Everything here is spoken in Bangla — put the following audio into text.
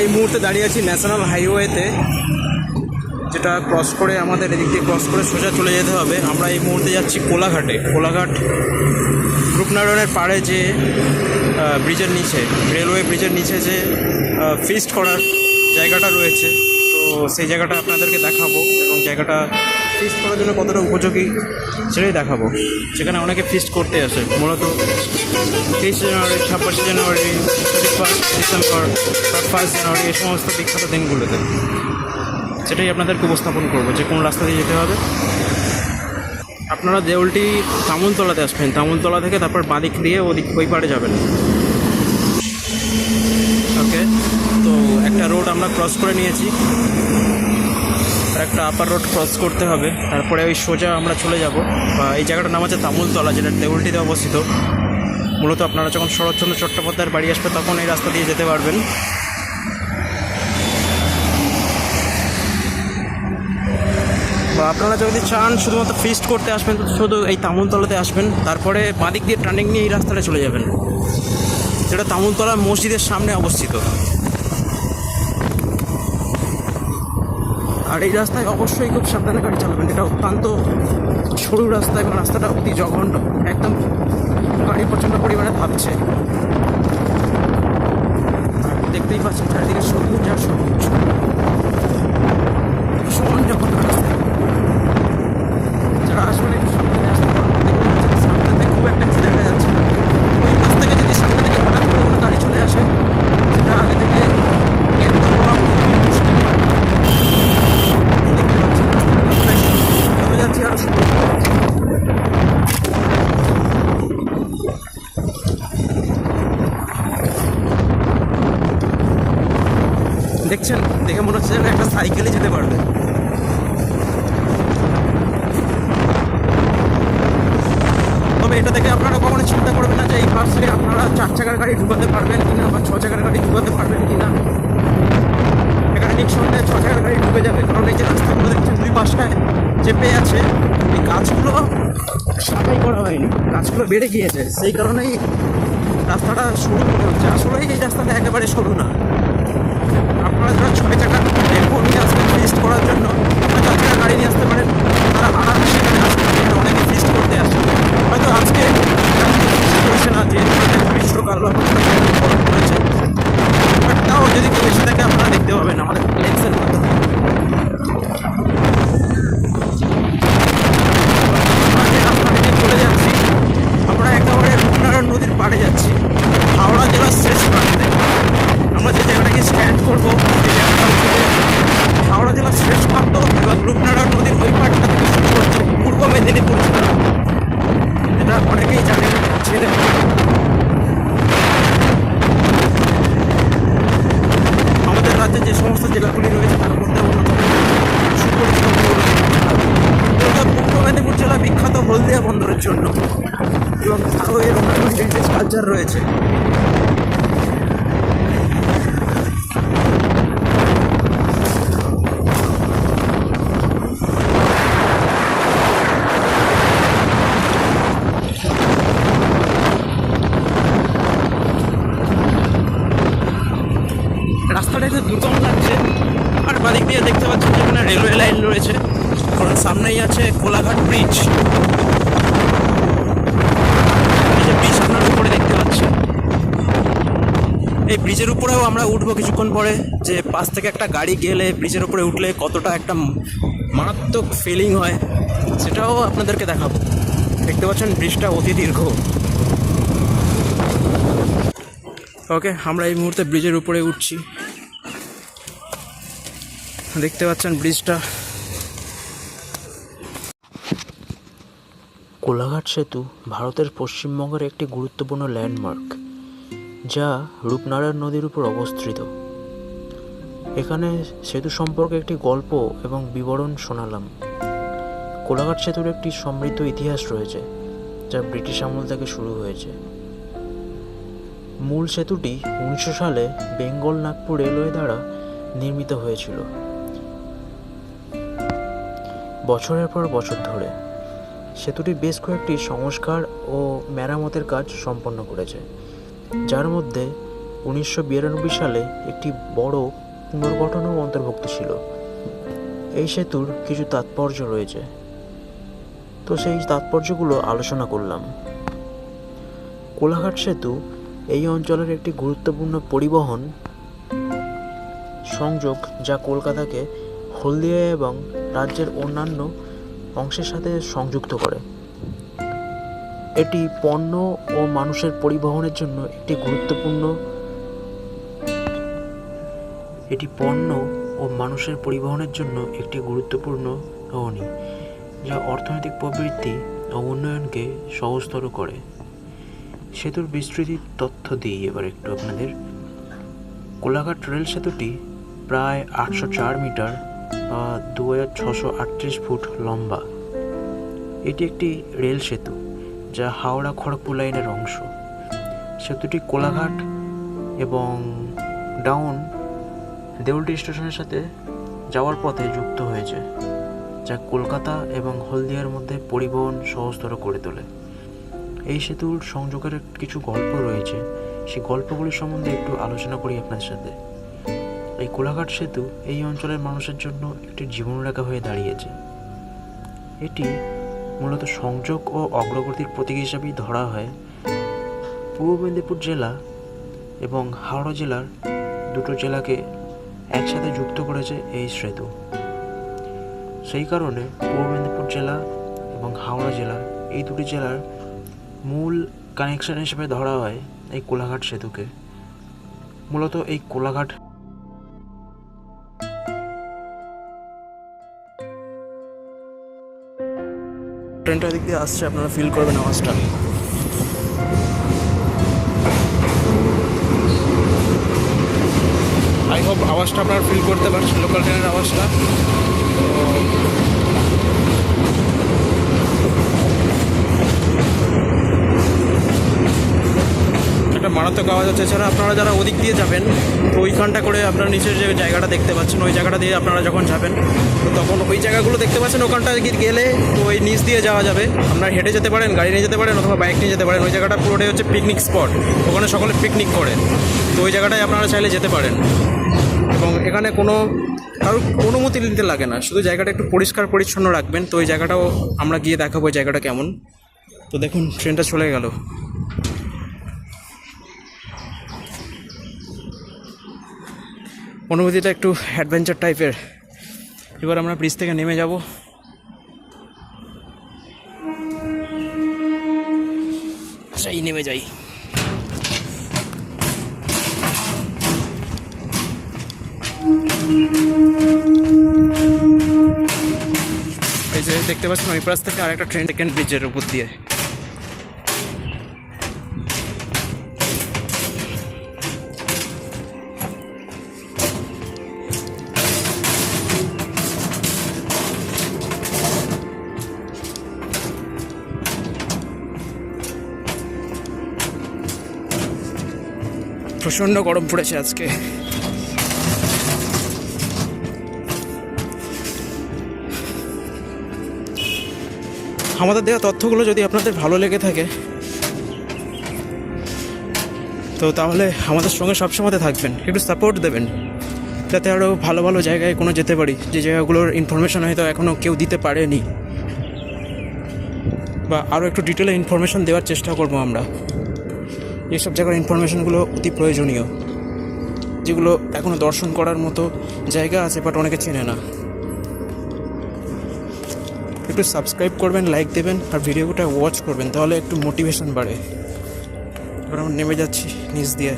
এই মুহূর্তে দাঁড়িয়ে আছি ন্যাশনাল হাইওয়েতে, যেটা ক্রস করে আমাদের এদিক দিয়ে ক্রস করে সোজা চলে যেতে হবে। আমরা এই মুহূর্তে যাচ্ছি কোলাঘাটে। কোলাঘাট রূপনারায়ণের পাড়ে যে ব্রিজের নিচে রেলওয়ে ব্রিজের নিচে যে ফিস্ট করার জায়গাটা রয়েছে। সেই জায়গাটা আপনাদেরকে দেখাবো এবং জায়গাটা ফিস্ট করার জন্য কতটা উপযোগী সেটাই দেখাবো। সেখানে অনেকে ফিস্ট করতে আসে, মূলত তেইশে জানুয়ারি, ছাব্বিশে জানুয়ারি thirty first December first January, এই সমস্ত বিখ্যাত দিনগুলোতে। সেটাই আপনাদেরকে উপস্থাপন করব যে কোন রাস্তা দিয়ে যেতে হবে। আপনারা দেউলটি তামুলতলাতে আসবেন, তামুলতলা থেকে তারপর বাঁদিক দিয়ে ওদিক ওই পাড়ে যাবেন। ওকে তো একটা রোড আমরা ক্রস করে নিয়েছি। আর একটা আপার রোড ক্রস করতে হবে। তারপরে ওই সোজা আমরা চলে যাব। এই জায়গাটার নাম আছে তামুলতলা, যেটা দেউলটিতে অবস্থিত। মূলত আপনারা যখন শরৎচন্দ্র চট্টোপাধ্যায়ের বাড়ি আসবে, তখন এই রাস্তা দিয়ে যেতে পারবেন। বা আপনারা যদি চান শুধুমাত্র ফিস্ট করতে আসবেন, শুধু এই তামুলতলাতে আসবেন, তারপরে বাদিক দিয়ে টার্নিং নিয়ে এই রাস্তাটা চলে যাবেন। যেটা তামুলতলা মসজিদের সামনে অবস্থিত। আর এই রাস্তায় অবশ্যই খুব সাবধানে গাড়ি চালাবেন। এটা অত্যন্ত সরু রাস্তা এবং রাস্তাটা অতি জঘন্য। একদম গাড়ি প্রচণ্ড পরিমাণে থাকছে দেখতেই পাচ্ছেন চারিদিকে সবুজ আর সবুজ ভীষণ জঘন্য রাস্তা যারা আসবেন একটু সাবধানে আসতে পারবেন দেখতে পাচ্ছেন সামনেতে খুব একটা কিছু দেখা যাচ্ছে না। ওই পাশ থেকে যদি সামনে থেকে হঠাৎ করে কোনো গাড়ি চলে আসে সেটা আগে থেকে একদম বলা খুবই মুশকিল দেখতে পাচ্ছেন রাস্তাটা যত যাচ্ছি আরও সুন্দর হয়ে যাচ্ছে। দেখছেন দেখে মনে হচ্ছে যেন একটা সাইকেলে যেতে পারবে তবে এটা থেকে আপনারা কখনো চিন্তা করবেন না যে এই পাশে আপনারা চার চাকার গাড়ি ঢুকাতে পারবেন কিনা বা ছ চাকার গাড়ি ঢুকাতে পারবেন কি কিনা? এখানে নিঃসন্দেহে ছ চাকার গাড়ি ঢুকে যাবে, কারণ এই যে রাস্তাগুলো দেখছেন দুই পাশটায় চেপে আছে, এই গাছগুলো সাফাই করা হয়নি, গাছগুলো বেড়ে গিয়েছে, সেই কারণেই রাস্তাটা সরু মনে হচ্ছে। আসলে এই রাস্তাটা একেবারে সরু না। আপনারা যারা ছয় চাকা টেম্পো নিয়ে আসবেন ফিস্ট করার জন্য চাকা গাড়ি নিয়ে আসতে পারেন, তারা আরামসে আসতে পারেন। অনেকে ফিস্ট করতে আসে। হয়তো আজকে করেছে না যে গ্রীষ্মকাল বা কোনো একটা গরম পড়েছে বাট তাও যদি কেউ এসে থাকে আপনারা দেখতে পাবেন আমাদের লেন্সের মাধ্যমে আমরা যে রাস্তাটা দিয়ে চলে যাচ্ছি আমরা একেবারে রূপনারায়ণ নদীর পাড়ে যাচ্ছি হাওড়া জেলার শেষ প্রান্তে আমরা যে জায়গাটাকে স্ট্যান্ড করব সেই জায়গাটা হচ্ছে যে হাওড়া জেলার শেষ প্রান্ত এবং রূপনারায়ণ নদীর ওই পাড়টা থেকে শুরু করছে পূর্ব মেদিনীপুর জেলা এটা অনেকেই জানেন ছেলে আমাদের রাজ্যে যে সমস্ত জেলাগুলি রয়েছে, তার মধ্যে অন্যতম পূর্ব মেদিনীপুর জেলা বিখ্যাত হলদিয়া বন্দরের জন্য। এবং আরও এর অন্যান্য হেরিটেজ কালচার রয়েছে। সামনেই আছে কোলাঘাট ব্রিজ ব্রিজ আপনারা উপরে দেখতে পাচ্ছেন। এই ব্রিজের উপরেও আমরা উঠবো কিছুক্ষণ পরে। যে পাশ থেকে একটা গাড়ি গেলে ব্রিজের উপরে উঠলে কতটা একটা মারাত্মক ফিলিং হয়, সেটাও আপনাদেরকে দেখাবো। দেখতে পাচ্ছেন ব্রিজটা অতি দীর্ঘ। ওকে আমরা এই মুহূর্তে ব্রিজের উপরে উঠছি। দেখতে পাচ্ছেন ব্রিজটা কোলাঘাট সেতু ভারতের পশ্চিমবঙ্গের একটি গুরুত্বপূর্ণ ল্যান্ডমার্ক যা রূপনারায়ণ নদীর উপর অবস্থিত। এখানে সেতু সম্পর্কে একটি গল্প এবং বিবরণ শোনালাম। কোলাঘাট সেতুর একটি সমৃদ্ধ ইতিহাস রয়েছে, যা ব্রিটিশ আমল থেকে শুরু হয়েছে। মূল সেতুটি উনিশশো সালে বেঙ্গল নাগপুর রেলওয়ে দ্বারা নির্মিত হয়েছিল। বছরের পর বছর ধরে সেতুটি বেশ কয়েকটি সংস্কার ও মেরামতের কাজ সম্পন্ন করেছে, যার মধ্যে উনিশশো বিরানব্বই সালে একটি বড় পুনর্গঠনও অন্তর্ভুক্ত ছিল। এই সেতুর কিছু তাৎপর্য রয়েছে। তো সেই তাৎপর্যগুলো আলোচনা করলাম। কোলাঘাট সেতু এই অঞ্চলের একটি গুরুত্বপূর্ণ পরিবহন সংযোগ যা কলকাতাকে হলদিয়া এবং রাজ্যের অন্যান্য অংশের সাথে সংযুক্ত করে। এটি পণ্য ও মানুষের পরিবহনের জন্য একটি গুরুত্বপূর্ণ এটি পণ্য ও মানুষের পরিবহনের জন্য একটি গুরুত্বপূর্ণ ধনী যা অর্থনৈতিক প্রবৃদ্ধি ও উন্নয়নকে সহজতর করে। সেতুর বিস্তৃতির তথ্য দিই এবার একটু আপনাদের। কোলাঘাট রেল সেতুটি প্রায় আটশো চার মিটার দু ফুট লম্বা। এটি একটি রেল সেতু, যা হাওড়া খড়গপুর লাইনের অংশ। সেতুটি কোলাঘাট এবং ডাউন দেউলটি স্টেশনের সাথে যাওয়ার পথে যুক্ত হয়েছে, যা কলকাতা এবং হলদিয়ার মধ্যে পরিবহন সহজতর করে তোলে। এই সেতুর সংযোগের কিছু গল্প রয়েছে। সেই গল্পগুলি সম্বন্ধে একটু আলোচনা করি আপনাদের সাথে। এই কোলাঘাট সেতু এই অঞ্চলের মানুষের জন্য একটি জীবনরেখা হয়ে দাঁড়িয়েছে। এটি মূলত সংযোগ ও অগ্রগতির প্রতীক হিসাবেই ধরা হয়। পূর্ব মেদিনীপুর জেলা এবং হাওড়া জেলার দুটো জেলাকে একসাথে যুক্ত করেছে এই সেতু। সেই কারণে পূর্ব মেদিনীপুর জেলা এবং হাওড়া জেলা এই দুটি জেলার মূল কানেকশন হিসেবে ধরা হয় এই কোলাঘাট সেতুকে। মূলত এই কোলাঘাট ট্রেনটা দিক দিয়ে আসছে, আপনারা ফিল করবেন আওয়াজটা। আই হোপ আওয়াজটা আপনারা ফিল করতে পারছেন লোকাল ট্রেনের আওয়াজটা। মারাত্মক আওয়াজ হচ্ছে। এছাড়া আপনারা যারা ওদিক দিয়ে যাবেন, তো ওইখানটা করে আপনারা নিচের যে জায়গাটা দেখতে পাচ্ছেন, ওই জায়গাটা দিয়ে আপনারা যখন যাবেন, তো তখন ওই জায়গাগুলো দেখতে পাচ্ছেন, ওখানটা গেলে তো ওই নিচ দিয়ে যাওয়া যাবে। আপনারা হেঁটে যেতে পারেন, গাড়ি নিয়ে যেতে পারেন, অথবা বাইক নিয়ে যেতে পারেন, ওই জায়গাটা পুরোটাই হচ্ছে পিকনিক স্পট ওখানে সকলে পিকনিক করে। তো ওই জায়গাটায় আপনারা চাইলে যেতে পারেন। এবং এখানে কোনো, কারোর অনুমতি নিতে লাগে না। শুধু জায়গাটা একটু পরিষ্কার পরিচ্ছন্ন রাখবেন, তো ওই জায়গাটাও আমরা গিয়ে দেখাবো, ওই জায়গাটা কেমন। তো দেখুন ট্রেনটা চলে গেল। অনুভূতিটা একটু অ্যাডভেঞ্চার টাইপের এবার আমরা ব্রিজ থেকে নেমে যাব। সেই নেমে যাই। দেখতে পাচ্ছেন ওই পাশ থেকে আরেকটা ট্রেন সেকেন্ড ব্রিজের উপর দিয়ে। প্রচণ্ড গরম পড়েছে আজকে। আমাদের দেওয়া তথ্যগুলো যদি আপনাদের ভালো লেগে থাকে, তো তাহলে আমাদের সঙ্গে সবসময় থাকবেন, একটু সাপোর্ট দেবেন, যাতে আরও ভালো ভালো জায়গায় কোনো যেতে পারি। যে জায়গাগুলোর ইনফরমেশন হয়তো এখনও কেউ দিতে পারেনি। বা আরও একটু ডিটেলে ইনফরমেশন দেওয়ার চেষ্টা করব আমরা। যেসব জায়গার ইনফরমেশনগুলো অতি প্রয়োজনীয়, যেগুলো এখনও দর্শন করার মতো জায়গা আছে বাট অনেকে চেনে না। একটু সাবস্ক্রাইব করবেন লাইক দেবেন, আর ভিডিওটা ওয়াচ করবেন, তাহলে একটু মোটিভেশন বাড়ে। এবার আমরা নেমে যাচ্ছি নিজ দিয়ে।